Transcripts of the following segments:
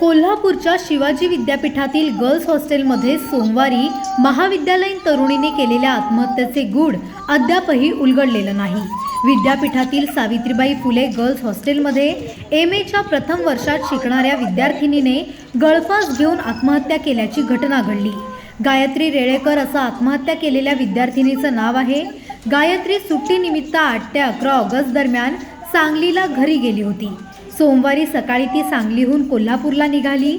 कोल्हापूरच्या शिवाजी विद्यापीठातील गर्ल्स हॉस्टेलमध्ये सोमवारी महाविद्यालयीन तरुणीने केलेल्या आत्महत्येचे गूढ अद्यापही उलगडलेलं नाही. विद्यापीठातील सावित्रीबाई फुले गर्ल्स हॉस्टेलमध्ये एम एच्या प्रथम वर्षात शिकणाऱ्या विद्यार्थिनीने गळफास घेऊन आत्महत्या केल्याची घटना घडली. गायत्री रेळेकर असं आत्महत्या केलेल्या विद्यार्थिनीचं नाव आहे. गायत्री सुट्टीनिमित्त आठ ते अकरा ऑगस्ट दरम्यान सांगलीला घरी गेली होती. सोमवारी सकाळी ती सांगलीहून कोल्हापूरला निघाली.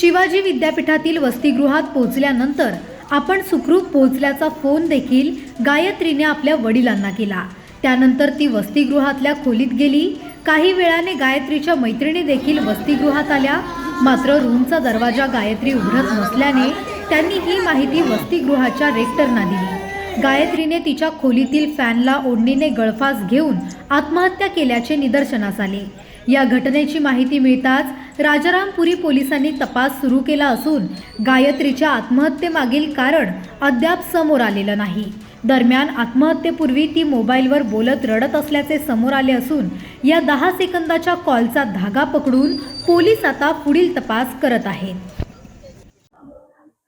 शिवाजी विद्यापीठातील वसतिगृहात पोहोचल्यानंतर आपण सुखरूप पोहोचल्याचा फोन देखील गायत्रीने आपल्या वडिलांना केला. त्यानंतर ती वसतिगृहातल्या खोलीत गेली. काही वेळाने गायत्रीच्या मैत्रिणी देखील वसतिगृहात आल्या. मात्र रूमचा दरवाजा गायत्री उघडत नसल्याने त्यांनी ही माहिती वसतिगृहाच्या रेक्टरना दिली. गायत्रीने तिच्या खोलीतील फॅनला ओढणीने गळफास घेऊन आत्महत्या केल्याचे निदर्शनास आले. या घटनेची माहिती मिळताच राजारामपुरी पोलिसांनी तपास सुरू केला असून गायत्रीच्या आत्महत्येमागील कारण अद्याप समोर आलेलं नाही. दरम्यान आत्महत्येपूर्वी ती मोबाईलवर बोलत रडत असल्याचे समोर आले असून या दहा सेकंदाच्या कॉलचा धागा पकडून पोलीस आता पुढील तपास करत आहेत.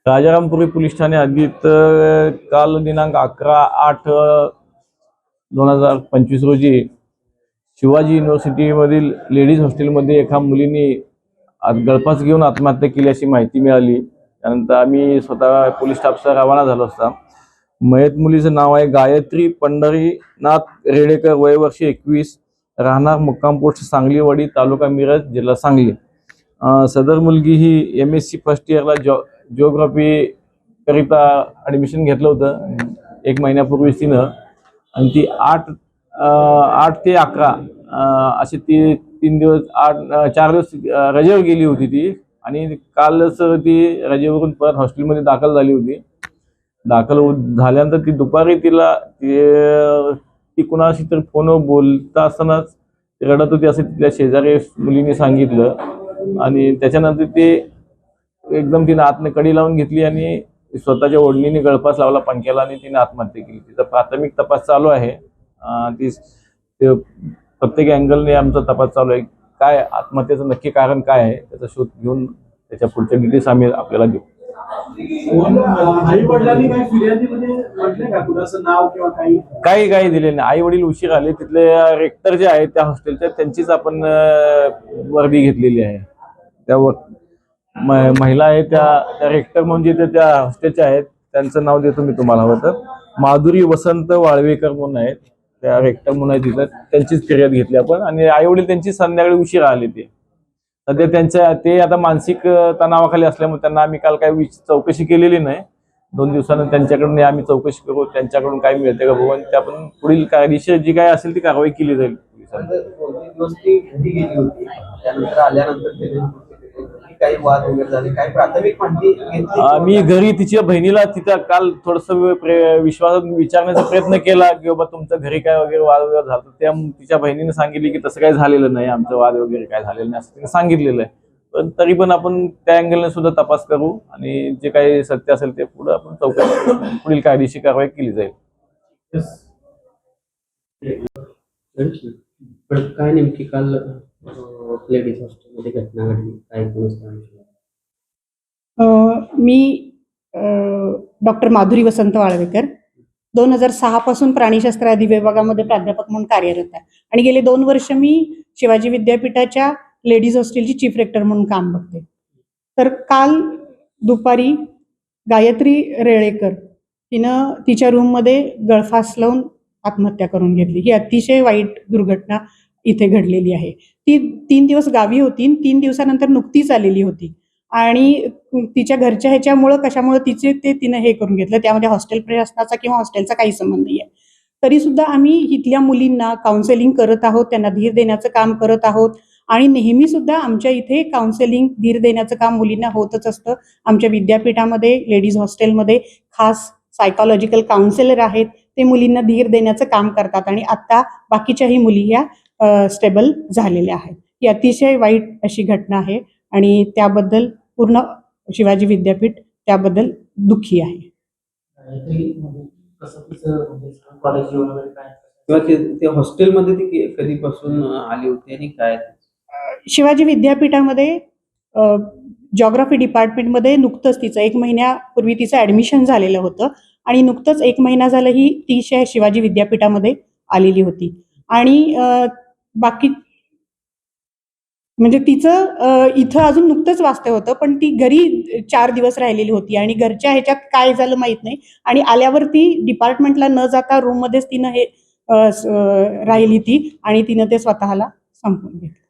राजारामपुरी पोलीस ठाणे हद्दीत काल दिनांक अकरा आठ दोन हजार पंचवीस रोजी शिवाजी युनिव्हर्सिटीमधील लेडीज हॉस्टेलमध्ये एका मुलीने गळफास घेऊन आत्महत्या केली अशी माहिती मिळाली. त्यानंतर आम्ही स्वतः पोलीस स्टाफचा रवाना झालो असता. मयत मुलीचं नाव आहे गायत्री पंढरीनाथ रेडेकर वय वर्ष एकवीस. राहणार मुक्काम पोस्ट सांगलीवाडी तालुका मिरज जिल्हा सांगली. सदर मुलगी ही एम एस सी फर्स्ट इयरला जॉ जिओग्राफी करिता ॲडमिशन घेतलं होतं. एक महिन्यापूर्वीच तिनं. आणि ती आठ आठ ते अकरा असे ती तीन दिवस आठ चार दिवस रजेवर गेली होती ती. आणि कालच ती रजेवरून परत हॉस्टेलमध्ये दाखल झाली होती. दाखल हो-, झाल्यानंतर ती दुपारी तिला ती ती कुणाशी तर फोनवर बोलता असतानाच रडत होती असं तिथल्या शेजारी मुलीने सांगितलं. आणि त्याच्यानंतर ते एकदम तिने आतने कडी लावून घेतली आणि स्वतःच्या ओढणीने गळफास लावला पंख्याला आणि तिने आत्महत्या केली. तिचा प्राथमिक तपास चालू आहे. ती प्रत्येक अँगलने आमचा तपास चालू आहे. काय आत्महत्येचं नक्की कारण काय आहे त्याचा शोध घेऊन त्याच्या पुढच्या डिटेल्स आम्ही आपल्याला देऊ. काही काही? दिले नाही. आई वडील उशीर आले. तिथले रेक्टर जे आहेत त्या हॉस्टेलच्या त्यांचीच आपण वर्दी घेतलेली आहे. त्या महिला आहेत त्या त्या रेक्टर म्हणजे त्या- त्या हॉस्टेलच्या आहेत त्यांचं नाव देतो मी तुम्हाला. हवं तर माधुरी वसंत वाळवेकर म्हणून आहेत. त्या रेक्टर म्हणून आहे तिथं त्यांचीच फिर्याद घेतली आपण. आणि आई वडील त्यांची संध्याकाळी उशीर आले ते. सध्या त्यांच्या ते आता मानसिक तणावाखाली असल्यामुळे त्यांना आम्ही काल काही चौकशी केलेली नाही. दोन दिवसानं त्यांच्याकडून आम्ही चौकशी करू. त्यांच्याकडून काय मिळते का बघू. आणि ते आपण पुढील कायदेशीर जी काय असेल ती कारवाई केली जाईल. पोलिसांनी. काही वाद वगैरे झाले काही प्राथमिक माहिती घेतली मी घरी तिच्या बहिणीला तिथं काल थोडस विश्वासात विचारण्याचा प्रयत्न केला की बाबा तुमचं घरी काय वगैरे वाद वगैरे झाला त्या तिच्या बहिणीने सांगितली की तसं काही झालेलं नाही आमचं वाद वगैरे काय झालेलं नाही असं तिने सांगितलेलं आहे. पण तरी पण आपण त्या अँगलने सुद्धा तपास करू आणि जे काही सत्य असेल ते पुढे आपण चौकशी करू. पुढील कायदेशीर कारवाई केली जाईल. काय नेमकी काल लेडीज हॉस्टेलमध्ये घटना घडली. काय मी डॉक्टर माधुरी वसंत वाळवेकर. दोन हजार सहा पासून प्राणीशास्त्र अधिविभागामध्ये प्राध्यापक म्हणून कार्यरत आहे. आणि गेले दोन वर्ष मी शिवाजी विद्यापीठाच्या लेडीज हॉस्टेलची चीफ रेक्टर म्हणून काम बघते. तर काल दुपारी गायत्री रेळेकर तिनं तिच्या रूममध्ये गळफास लावून आत्महत्या करून घेतली. ही अतिशय वाईट दुर्घटना. इथे घडलेली आहे. ती तीन दिवस गावी होती आणि तीन दिवसानंतर नुकतीच आलेली होती. आणि तिच्या घरच्या ह्याच्यामुळं कशामुळं तिचे ते तिनं हे करून घेतलं. त्यामध्ये हॉस्टेल प्रशासनाचा किंवा हॉस्टेलचा काही संबंध नाही आहे तरी सुद्धा आम्ही इथल्या मुलींना काउन्सेलिंग करत आहोत त्यांना धीर देण्याचं काम करत आहोत. आणि नेहमी सुद्धा आमच्या इथे काउन्सेलिंग धीर देण्याचं काम मुलींना होतच असतं. आमच्या विद्यापीठामध्ये लेडीज हॉस्टेलमध्ये खास सायकॉलॉजिकल काउन्सिलर आहेत. ते मुलींना धीर देण्याचं काम करतात. आणि आता बाकीच्याही मुली ह्या स्टेबल झालेल्या आहेत. ही अतिशय वाईट अशी घटना आहे आणि त्याबद्दल पूर्ण शिवाजी विद्यापीठ त्याबद्दल दुःखी आहे. म्हणजे कॉलेज वगैरे काय? किंवा ते- हॉस्टेलमध्ये ती के- कधीपासून आली होती आणि काय? शिवाजी विद्यापीठामध्ये जॉग्राफी डिपार्टमेंटमध्ये नुकतंच तिचं एक महिन्यापूर्वी तिचं ॲडमिशन झालेलं होतं आणि नुकतंच एक महिना झालं ही ती शे- शिवाजी विद्यापीठामध्ये आलेली होती. आणि बाकी म्हणजे तिचं इथं अजून नुकतंच वास्तव होतं पण ती घरी चार दिवस राहिलेली होती आणि घरच्या ह्याच्यात काय झालं माहीत नाही. आणि आल्यावर ती डिपार्टमेंटला न जाता रूममध्येच तिनं हे राहिली ती आणि तिनं ते स्वतःला संपवून घेतलं.